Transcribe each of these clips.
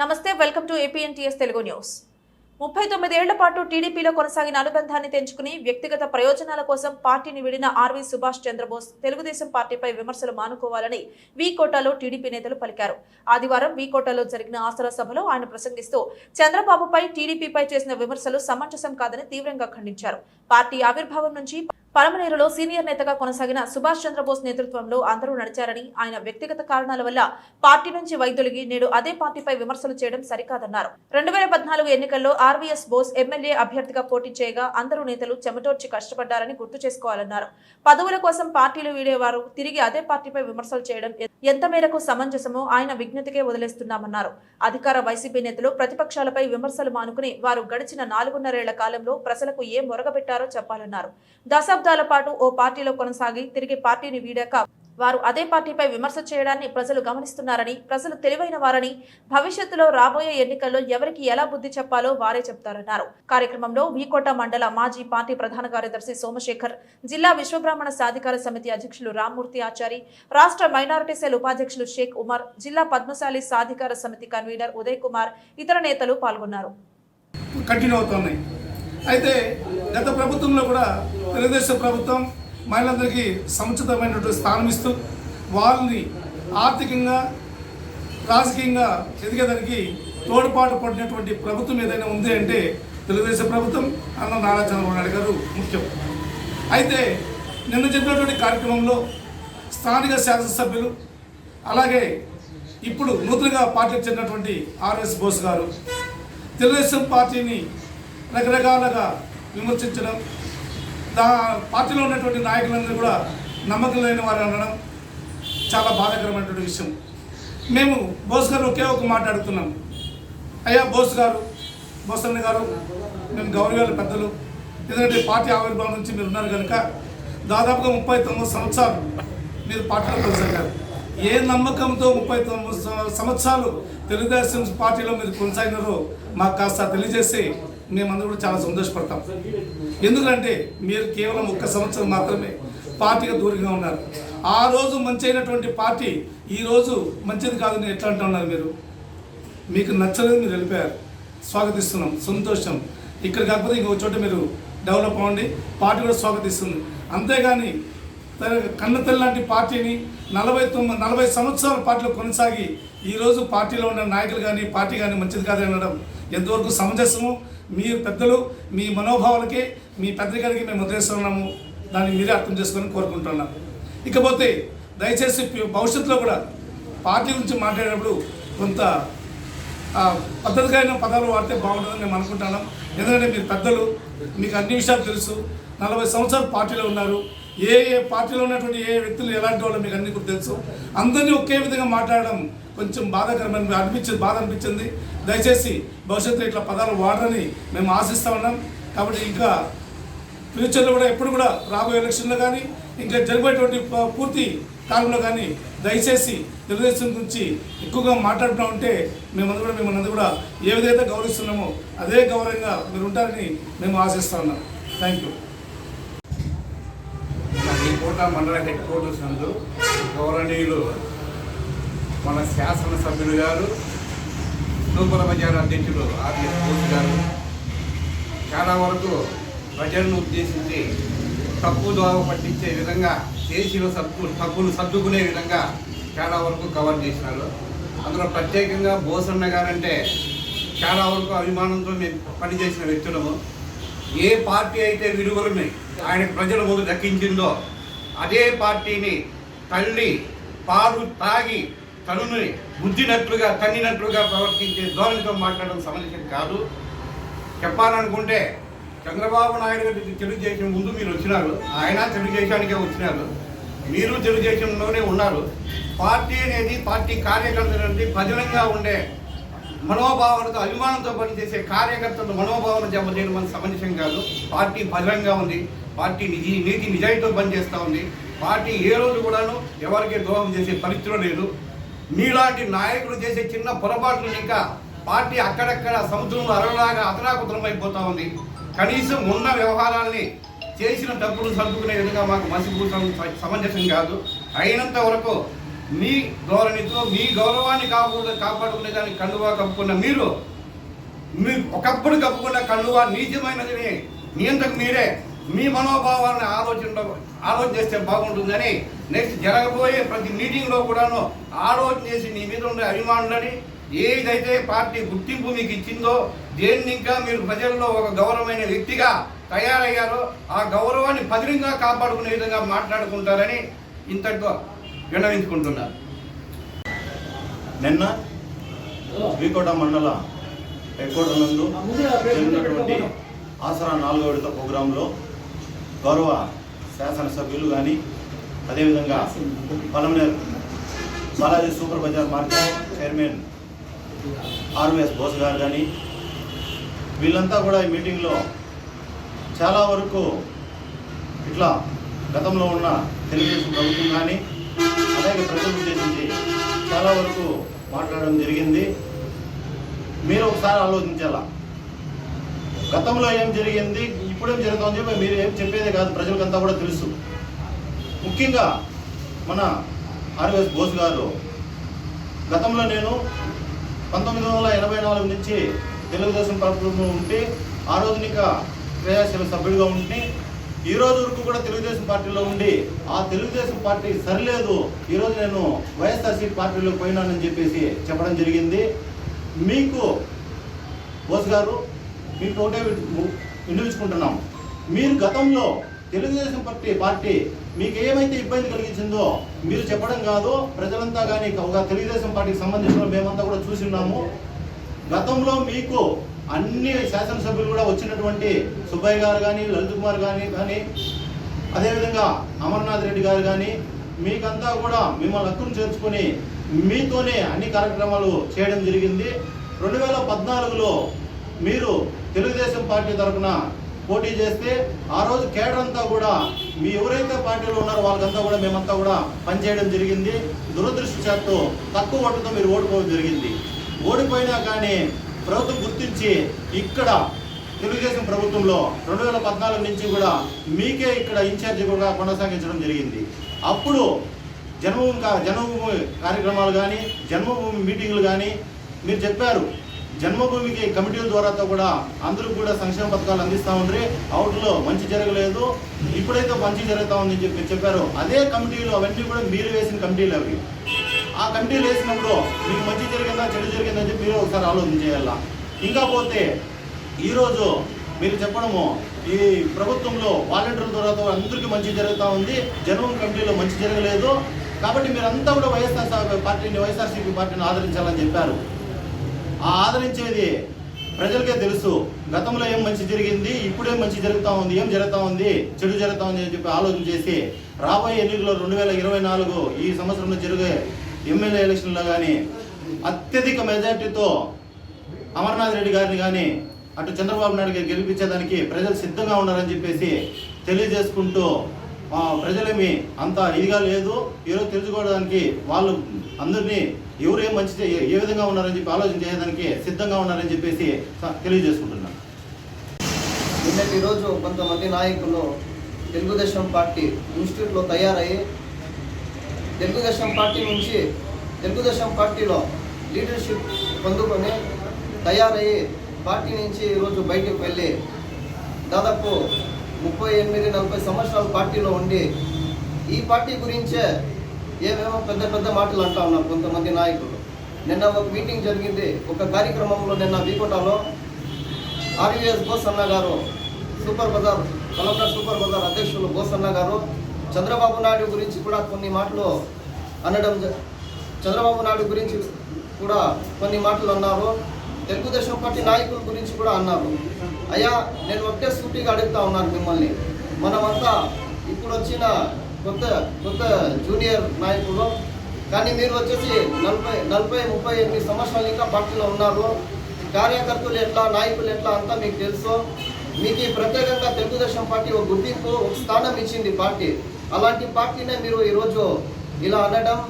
నమస్తే welcome to APNTS Telugu news. ముప్పై తొమ్మిదేళ్ళ పాటు టీడీపీలో కొనసాగిన అనుబంధాన్ని తెంచుకుని వ్యక్తిగత ప్రయోజనాల కోసం పార్టీని విడిన ఆర్వీ సుభాష్ చంద్రబోస్ తెలుగుదేశం పార్టీపై విమర్శలు మానుకోవాలని వి కోటాలో టీడీపీ నేతలు పలికారు. ఆదివారం వి కోటాలో జరిగిన ఆసరా సభలో ఆయన ప్రసంగిస్తూ చంద్రబాబుపై టీడీపీపై చేసిన విమర్శలు సమంజసం కాదని తీవ్రంగా ఖండించారు. పార్టీ ఆవిర్భావం నుంచి పలమనేరులో సీనియర్ నేతగా కొనసాగిన సుభాష్ చంద్రబోస్ నేతృత్వంలో అందరూ నడిచారని ఆయన వ్యక్తిగత కారణాల వల్ల పార్టీ నుంచి వైదొలిగి నేడు అదే పార్టీపై విమర్శలు చేయడం సరికాదన్నారు. రెండు వేల పద్నాలుగు ఎన్నికల్లో ఆర్వీఎస్ బోస్ ఎమ్మెల్యే అభ్యర్థిగా పోటీ చేయగా అందరూ నేతలు చెమటోర్చి కష్టపడ్డారని గుర్తు చేసుకోవాలన్నారు. పదవుల కోసం పార్టీలు వీడేవారు. తిరిగి అదే పార్టీపై విమర్శలు చేయడం ఎంత మేరకు సమంజసమో ఆయన విజ్ఞతకే వదిలేస్తున్నామన్నారు. అధికార వైసీపీ నేతలు ప్రతిపక్షాలపై విమర్శలు మానుకుని వారు గడిచిన నాలుగున్నరేళ్ళ కాలంలో ప్రజలకు ఏం మొరగబెట్టారో చెప్పాలన్నారు. దశ దశాబ్దాల పాటు ఓ పార్టీలో కొనసాగి తిరిగి పార్టీని వీడాక వారు అదే పార్టీపై విమర్శ చేయడాన్ని ప్రజలు గమనిస్తున్నారని ప్రజలు తెలివైన వారని భవిష్యత్తులో రాబోయే ఎన్నికల్లో ఎవరికి ఎలా బుద్ధి చెప్పాలో వారే చెప్తారన్నారు. కార్యక్రమంలో వీకోట మండల మాజీ పార్టీ ప్రధాన కార్యదర్శి సోమశేఖర్ జిల్లా విశ్వబ్రాహ్మణ సాధికార సమితి అధ్యక్షులు రామ్మూర్తి ఆచారి రాష్ట్ర మైనారిటీ సెల్ ఉపాధ్యక్షులు షేక్ ఉమర్ జిల్లా పద్మశాలి సాధికార సమితి కన్వీనర్ ఉదయ్ కుమార్ ఇతర నేతలు పాల్గొన్నారు. అయితే గత ప్రభుత్వంలో కూడా తెలుగుదేశం ప్రభుత్వం మహిళలందరికీ సముచితమైనటువంటి స్థానం ఇస్తూ వాళ్ళని ఆర్థికంగా రాజకీయంగా ఎదిగేదానికి తోడ్పాటు పడినటువంటి ప్రభుత్వం ఏదైనా ఉంది అంటే తెలుగుదేశం ప్రభుత్వం అన్న నారా చంద్రబాబు నాయుడు గారు ముఖ్యం. అయితే నిన్న చెప్పినటువంటి కార్యక్రమంలో స్థానిక శాసనసభ్యులు అలాగే ఇప్పుడు నూతనంగా పార్టీకి చెందినటువంటి ఆర్ఎస్ బోస్ గారు తెలుగుదేశం పార్టీని రకరకాలుగా విమర్శించడం దా పార్టీలో ఉన్నటువంటి నాయకులందరూ కూడా నమ్మకం లేని వారు అనడం చాలా బాధాకరమైనటువంటి విషయం. మేము బోస్ గారు ఒకే ఒక మాట్లాడుతున్నాం అయ్యా బోస్ గారు బోసన్న గారు మేము గౌరవాల పెద్దలు. ఎందుకంటే పార్టీ ఆవిర్భావం నుంచి మీరు ఉన్నారు కనుక దాదాపుగా ముప్పై తొమ్మిది సంవత్సరాలు మీరు పార్టీలో కొనసాగారు. ఏ నమ్మకంతో ముప్పై తొమ్మిది సంవత్సరాలు తెలుగుదేశం పార్టీలో మీరు కొనసాగినారో మాకు కాస్త తెలియజేసి మేమందరం కూడా చాలా సంతోషపడతాం. ఎందుకంటే మీరు కేవలం ఒక్క సంవత్సరం మాత్రమే పార్టీగా దూరంగా ఉన్నారు. ఆ రోజు మంచి అయినటువంటి పార్టీ ఈరోజు మంచిది కాదని ఎట్లా అంటున్నారు మీరు? మీకు నచ్చలేదు మీరు వెళ్ళిపోయారు. స్వాగతిస్తున్నాం. సంతోషం. ఇక్కడ కాకపోతే ఇంకో చోట మీరు డెవలప్ అవ్వండి. పార్టీ కూడా స్వాగతిస్తుంది. అంతేగాని కన్నతల్లి లాంటి పార్టీని నలభై తొమ్మిది నలభై సంవత్సరాల పార్టీలో కొనసాగి ఈరోజు పార్టీలో ఉన్న నాయకులు కానీ పార్టీ కానీ మంచిది కాదని అనడం ఎంతవరకు సమంజసము మీరు పెద్దలు మీ మనోభావాలకి మీ పెద్దగారికి మేము ముద్రేస్తున్నాము దాన్ని మీరే అర్థం చేసుకొని కోరుకుంటున్నాం ఇకపోతే దయచేసి భవిష్యత్తులో కూడా పార్టీ గురించి మాట్లాడేటప్పుడు కొంత పద్ధతిగా అయిన పదాలు వాడితే బాగుంటుందని మేము అనుకుంటున్నాం ఎందుకంటే మీరు పెద్దలు మీకు అన్ని విషయాలు తెలుసు. నలభై సంవత్సరాలు పార్టీలో ఉన్నారు. ఏ ఏ పార్టీలో ఉన్నటువంటి ఏ వ్యక్తులు ఎలాంటి వాళ్ళు మీకు అన్ని కూడా తెలుసు. అందరినీ ఒకే విధంగా మాట్లాడడం కొంచెం బాధాకరమైన అనిపించింది బాధ అనిపించింది. దయచేసి భవిష్యత్తులో ఇట్లా పదాలు వాడరని మేము ఆశిస్తా ఉన్నాం. కాబట్టి ఇంకా ఫ్యూచర్లో కూడా ఎప్పుడు కూడా రాబోయే ఎలక్షన్లో కానీ ఇంకా జరిగేటువంటి ప- పూర్తి కాలంలో కానీ దయచేసి తెలుగుదేశం గురించి ఎక్కువగా మాట్లాడుతూ ఉంటే మేమందరూ కూడా మిమ్మల్ని కూడా ఏ విధంగా గౌరవిస్తున్నామో అదే గౌరవంగా మీరు ఉంటారని మేము ఆశిస్తా ఉన్నాం. థ్యాంక్ యూ ఈ కోట మండల హెడ్ క్వార్టర్స్ నందు గౌరవనీయులు మన శాసనసభ్యులు గారు సూపర్ బజార్ అధ్యక్షులు ఆర్ఎస్ బోస్ గారు. చాలా వరకు ప్రజలను ఉద్దేశించి తప్పు దోవ పట్టించే విధంగా చేసిన సబ్బు తప్పులు సర్దుకునే విధంగా చాలా వరకు కవర్ చేసినారు. అందులో ప్రత్యేకంగా బోసన్న గారంటే చాలా వరకు అభిమానంతో మేము పనిచేసిన వ్యక్తులము. ఏ పార్టీ అయితే విలువలని ఆయన ప్రజల ముందు దక్కించిందో అదే పార్టీని తల్లి పాలు తాగి తనుని బుద్ధినట్లుగా తన్నినట్లుగా ప్రవర్తించే ధోరణితో మాట్లాడడం సమంజసం కాదు. చెప్పాలనుకుంటే చంద్రబాబు నాయుడు గారి తెలుగుదేశం ముందు మీరు వచ్చినారు ఆయన తెలుగుదేశానికే వచ్చినారు మీరు తెలుగుదేశంలోనే ఉన్నారు. పార్టీ అనేది పార్టీ కార్యకర్తలు అనేది భజనంగా ఉండే మనోభావనతో అభిమానంతో పనిచేసే కార్యకర్తలు జమ చేయడం మన సమంజసం కాదు. పార్టీ భద్రంగా ఉంది. పార్టీ నిజీ నీతి నిజాయితీతో పనిచేస్తూ ఉంది. పార్టీ ఏ రోజు కూడాను ఎవరికి ద్రోహం చేసే పరిస్థితిలో లేదు. మీలాంటి నాయకులు చేసే చిన్న పొరపాట్లు ఇంకా పార్టీ అక్కడక్కడ సముద్రంలో అరలాగా అతలాకుతలం ఉంది. కనీసం ఉన్న వ్యవహారాల్ని చేసిన డబ్బులు సర్దుకునే విధంగా మాకు మసిపూసం సమంజసం కాదు. అయినంత వరకు మీ ధోరణితో మీ గౌరవాన్ని కాకుండా కాపాడుకునే దానికి కండువా కప్పుకున్న మీరు మీరు ఒకప్పుడు కప్పుకున్న కండువా నీచమైనదని మీ అంతకు మీరే మీ మనోభావాలను ఆలోచన ఆలోచన చేస్తే బాగుంటుందని నెక్స్ట్ జరగబోయే ప్రతి మీటింగ్లో కూడాను ఆలోచన చేసి నీ మీద ఉండే అభిమానులని ఏదైతే పార్టీ గుర్తింపు మీకు ఇచ్చిందో దేన్ని ఇంకా మీరు ప్రజల్లో ఒక గౌరవమైన వ్యక్తిగా తయారయ్యారో ఆ గౌరవాన్ని పదిలంగా కాపాడుకునే విధంగా మాట్లాడుకుంటారని ఇంతటితో విన్నవించుకుంటున్నారు నిన్న శ్రీకోట మండల హెడ్కోట నందు జరిగినటువంటి ఆసరా నాలుగో విడత ప్రోగ్రాంలో గౌరవ శాసనసభ్యులు కానీ అదేవిధంగా Palamaner Balaji super bazaar market chairman RVS Bose గారు కానీ వీళ్ళంతా కూడా ఈ మీటింగ్లో చాలా వరకు ఇట్లా గతంలో ఉన్న తెలుగుదేశం ప్రభుత్వం కానీ అలాగే ప్రజలు ఉద్దేశించి చాలా వరకు మాట్లాడడం జరిగింది. మీరు ఒకసారి ఆలోచించాలా? గతంలో ఏం జరిగింది? ఇప్పుడేం జరుగుతుందని చెప్పి మీరు ఏం చెప్పేదే కాదు. ప్రజలకంతా కూడా తెలుసు. ముఖ్యంగా మన ఆర్వీఎస్ బోస్ గారు గతంలో నేను పంతొమ్మిది వందల ఎనభై నాలుగు నుంచి తెలుగుదేశం ప్రభుత్వంలో ఉంటే ఆ రోజునిక క్రియాశీల సభ్యుడిగా ఉండి ఈ రోజు వరకు కూడా తెలుగుదేశం పార్టీలో ఉండి ఆ తెలుగుదేశం పార్టీ సరిలేదు ఈరోజు నేను వైఎస్ఆర్సీ పార్టీలో పోయినానని చెప్పేసి చెప్పడం జరిగింది. మీకు బోస్ గారు మీకు ఒకటే వినిపించుకుంటున్నాం మీరు గతంలో తెలుగుదేశం పార్టీ పార్టీ మీకు ఏమైతే ఇబ్బంది కలిగించిందో మీరు చెప్పడం కాదు ప్రజలంతా కానీ ఒక తెలుగుదేశం పార్టీకి సంబంధించిన మేమంతా కూడా చూసి ఉన్నాము. గతంలో మీకు అన్ని శాసనసభ్యులు కూడా వచ్చినటువంటి సుబ్బయ్య గారు కానీ లలిత్ కుమార్ కానీ కానీ అదేవిధంగా అమర్నాథ్ రెడ్డి గారు కానీ మీకంతా కూడా మిమ్మల్ని హక్కును చేర్చుకొని మీతోనే అన్ని కార్యక్రమాలు చేయడం జరిగింది. రెండు వేల పద్నాలుగులో మీరు తెలుగుదేశం పార్టీ తరఫున పోటీ చేస్తే ఆ రోజు కేడర్ అంతా కూడా మీ ఎవరైతే పార్టీలో ఉన్నారో వాళ్ళకంతా కూడా మేమంతా కూడా పనిచేయడం జరిగింది. దురదృష్టవశాత్తు తక్కువ ఓటుతో మీరు ఓడిపోవడం జరిగింది. ఓడిపోయినా కానీ ప్రభుత్వం గుర్తించి ఇక్కడ తెలుగుదేశం ప్రభుత్వంలో రెండు వేల పద్నాలుగు నుంచి కూడా మీకే ఇక్కడ ఇన్ఛార్జిగా కొనసాగించడం జరిగింది. అప్పుడు జన్మభూమి కా- జన్మభూమి కార్యక్రమాలు కానీ జన్మభూమి మీటింగ్లు కానీ మీరు చెప్పారు. జన్మభూమికి కమిటీల ద్వారాతో కూడా అందరూ కూడా సంక్షేమ పథకాలు అందిస్తూ ఉండ్రి. అవుట్లో మంచి జరగలేదు. ఇప్పుడైతే మంచి జరుగుతూ ఉందని చెప్పి చెప్పారు. అదే కమిటీలు అవన్నీ కూడా మీరు వేసిన కమిటీలు అవి. ఆ కమిటీలు వేసినప్పుడు మీకు మంచి జరిగిందా చెడు జరిగిందా అని చెప్పి మీరు ఒకసారి ఆలోచన చేయాలా? ఇంకా పోతే ఈరోజు మీరు చెప్పడము ఈ ప్రభుత్వంలో వాలంటీర్ల ద్వారా అందరికీ మంచి జరుగుతూ ఉంది. జనం కమిటీలో మంచి జరగలేదు. కాబట్టి మీరంతా కూడా వైఎస్ఆర్ పార్టీని వైఎస్ఆర్సీపీ పార్టీని ఆదరించాలని చెప్పారు. ఆ ఆదరించేది ప్రజలకే తెలుసు. గతంలో ఏం మంచి జరిగింది ఇప్పుడేం మంచి జరుగుతూ ఉంది ఏం జరుగుతూ ఉంది చెడు జరుగుతూ ఉంది అని చెప్పి ఆలోచన చేసి రాబోయే ఎన్నికల్లో రెండు వేల ఇరవై నాలుగు ఈ సంవత్సరంలో జరిగే ఎమ్మెల్యే ఎలక్షన్లో కానీ అత్యధిక మెజార్టీతో అమర్నాథ్ రెడ్డి గారిని కానీ అటు చంద్రబాబు నాయుడు గారు గెలిపించేదానికి ప్రజలు సిద్ధంగా ఉన్నారని చెప్పేసి తెలియజేసుకుంటూ ప్రజలేమి అంత ఇదిగా లేదు ఈరోజు తెలుసుకోవడానికి వాళ్ళు అందరినీ ఎవరు ఏం మంచి ఏ విధంగా ఉన్నారని చెప్పి ఆలోచన చేయడానికి సిద్ధంగా ఉన్నారని చెప్పేసి తెలియజేసుకుంటున్నాను నిన్నటి రోజు కొంతమంది నాయకులు తెలుగుదేశం పార్టీ ఇన్స్టిట్యూట్లో తయారయ్యి తెలుగుదేశం పార్టీ నుంచి తెలుగుదేశం పార్టీలో లీడర్షిప్ పొందుకొని తయారయ్యి పార్టీ నుంచి ఈరోజు బయటికి వెళ్ళి దాదాపు ముప్పై ఎనిమిది నలభై సంవత్సరాల పార్టీలో ఉండి ఈ పార్టీ గురించే ఏమేమో పెద్ద పెద్ద మాటలు అంటా ఉన్నారు కొంతమంది నాయకులు. నిన్న ఒక మీటింగ్ జరిగింది. ఒక కార్యక్రమంలో నిన్న వీకోటాలో ఆర్వీఎస్ బోస్ గారు super bazaar collector super bazaar అధ్యక్షులు బోస్ గారు చంద్రబాబు నాయుడు గురించి కూడా కొన్ని మాటలు అనడం చంద్రబాబు నాయుడు గురించి కూడా కొన్ని మాటలు అన్నారు. తెలుగుదేశం పార్టీ నాయకుల గురించి కూడా అన్నారు. అయ్యా నేను ఒకటే సూటిగా అడుగుతా ఉన్నాను మిమ్మల్ని. మనమంతా ఇప్పుడు వచ్చిన కొత్త కొత్త జూనియర్ నాయకులు. కానీ మీరు వచ్చేసి నలభై నలభై ముప్పై ఎనిమిది సంవత్సరాలు ఇంకా పార్టీలో ఉన్నారు. కార్యకర్తలు ఎట్లా నాయకులు ఎట్లా అంతా మీకు తెలుసు. మీకు ప్రత్యేకంగా తెలుగుదేశం పార్టీ ఒక గుర్తింపు ఒక స్థానం ఇచ్చింది పార్టీ. అలాంటి పార్టీనే మీరు ఈరోజు ఇలా అనడం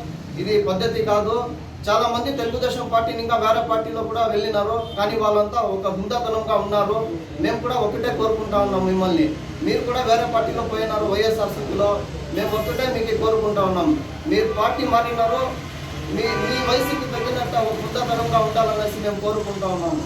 ఇది పద్ధతి కాదు. చాలా మంది తెలుగుదేశం పార్టీని ఇంకా వేరే పార్టీలో కూడా వెళ్ళినారు. కానీ వాళ్ళంతా ఒక హుందాతనంగా ఉన్నారు. మేము కూడా ఒకటే కోరుకుంటా ఉన్నాం మిమ్మల్ని. మీరు కూడా వేరే పార్టీలో పోయినారు వైఎస్ఆర్సీపీలో. మేము ఒక్కటే మీకు కోరుకుంటా ఉన్నాం. మీరు పార్టీ మారినారో. మీ మీ వయసుకి తగినట్టు ఒక హుందాతనంగా ఉండాలనేసి మేము కోరుకుంటా ఉన్నాము.